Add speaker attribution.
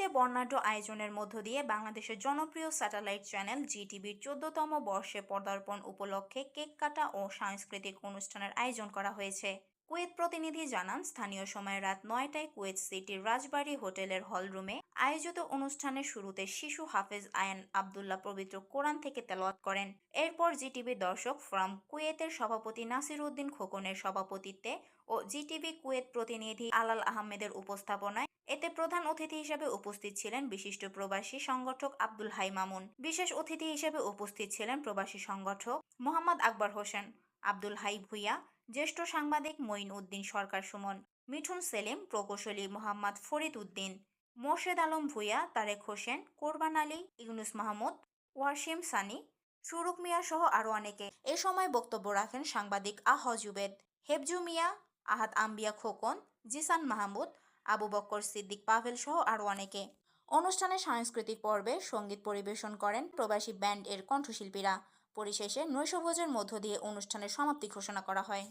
Speaker 1: কুয়েতে বর্ণাঢ্য আয়োজনের মধ্য দিয়ে বাংলাদেশের জনপ্রিয় স্যাটেলাইট চ্যানেল জিটিভির চোদ্দতম বর্ষে পদার্পণ উপলক্ষে কেক কাটা ও সাংস্কৃতিক অনুষ্ঠানের আয়োজন করা হয়েছে। কুয়েত প্রতিনিধি জানান, স্থানীয় সময় রাত নয়টায় কুয়েত সিটির রাজবাড়ী হোটেলের হলরুমে আয়োজিত অনুষ্ঠানের শুরুতে শিশু হাফেজ আয়ান আবদুল্লাহ পবিত্র কোরআন থেকে তেলাওয়াত করেন। এরপর জিটিভি দর্শক ফ্রম কুয়েতের সভাপতি নাসির উদ্দিন খোকনের সভাপতিত্বে ও জিটিভি কুয়েত প্রতিনিধি আলাল আহমেদের উপস্থাপনায় এতে প্রধান অতিথি হিসেবে উপস্থিত ছিলেন বিশিষ্ট প্রবাসী সংগঠক আব্দুল হাই মামুন। বিশেষ অতিথি হিসেবে উপস্থিত ছিলেন প্রবাসী সংগঠক মোহাম্মদ আকবর হোসেন। আব্দুল হাই ভুইয়া জ্যেষ্ঠ সাংবাদিক মঈন উদ্দিন সরকার সুমন, মিঠুন সেলিম, প্রকৌশলী মোহাম্মদ ফরিদ উদ্দিন, মোর্শেদ আলম ভুইয়া, তারেক হোসেন, কোরবান আলী, ইউনুস মাহমুদ, ওয়াসিম সানি, সুরুক মিয়া সহ আরও অনেকে। এ সময় বক্তব্য রাখেন সাংবাদিক আহ জুবেদ, হেবজু মিয়া, আহাদ আম্বিয়া খোকন, জিসান মাহমুদ, আবু বক্কর সিদ্দিক পাভেল সহ আরও অনেকে। অনুষ্ঠানে সাংস্কৃতিক পর্বে সংগীত পরিবেশন করেন প্রবাসী ব্যান্ড এর কণ্ঠশিল্পীরা। পরিশেষে নৈশভোজের মধ্য দিয়ে অনুষ্ঠানের সমাপ্তি ঘোষণা করা হয়।